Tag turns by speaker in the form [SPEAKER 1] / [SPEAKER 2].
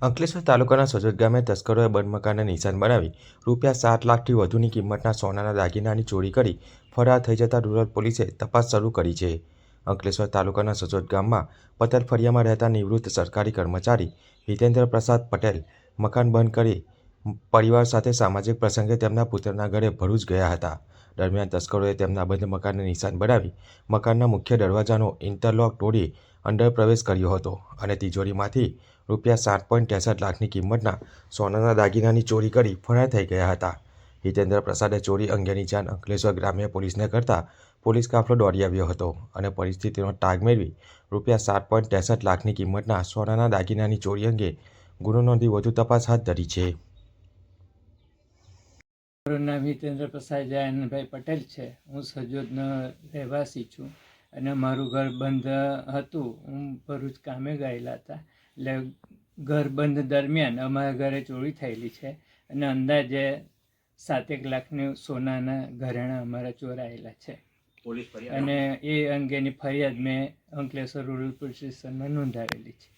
[SPEAKER 1] અંકલેશ્વર તાલુકાના સજોદ ગામે તસ્કરોએ બંધ મકાનને નિશાન બનાવી રૂપિયા સાત લાખથી વધુની કિંમતના સોનાના દાગીનાની ચોરી કરી ફરાર થઈ જતા રૂરલ પોલીસે તપાસ શરૂ કરી છે. અંકલેશ્વર તાલુકાના સજોદ ગામમાં પતરફરિયામાં રહેતા નિવૃત્ત સરકારી કર્મચારી હિતેન્દ્ર પ્રસાદ પટેલ મકાન બંધ કરી પરિવાર સાથે સામાજિક પ્રસંગે તેમના પુત્રના ઘરે ભરૂચ ગયા હતા. દરમિયાન તસ્કરોએ તેમના બંધ મકાનને નિશાન બનાવી મકાનના મુખ્ય દરવાજાનો ઇન્ટરલોક તોડી અંદર પ્રવેશ કર્યો હતો અને તિજોરીમાંથી રૂપિયા સાત પોઈન્ટ ત્રેસઠ લાખની કિંમતના સોનાના દાગીનાની ચોરી કરી ફરાર થઈ ગયા હતા. હિતેન્દ્ર પ્રસાદે ચોરી અંગેની જાણ અંકલેશ્વર ગ્રામ્ય પોલીસને કરતા પોલીસ કાફલો દોડી આવ્યો હતો અને પરિસ્થિતિનો તાગ મેળવી રૂપિયા સાત પોઈન્ટ ત્રેસઠ લાખની કિંમતના સોનાના દાગીનાની ચોરી અંગે ગુનો નોંધી વધુ તપાસ હાથ ધરી છે.
[SPEAKER 2] મારું નામ હિતેન્દ્ર પ્રસાદ જયંતભાઈ પટેલ છે. હું સજોદનો રહેવાસી છું. અને મારું ઘર બંધ હતું. હું ભરૂચ કામે ગયેલા હતા. એટલે ઘર બંધ દરમિયાન અમારા ઘરે ચોરી થયેલી છે અને અંદાજે સાતેક લાખની સોનાના ઘરેણાં અમારા ચોરાયેલા છે. અને એ અંગેની ફરિયાદ મેં અંકલેશ્વર રૂરલ પોલીસ સ્ટેશનમાં નોંધાવેલી છે.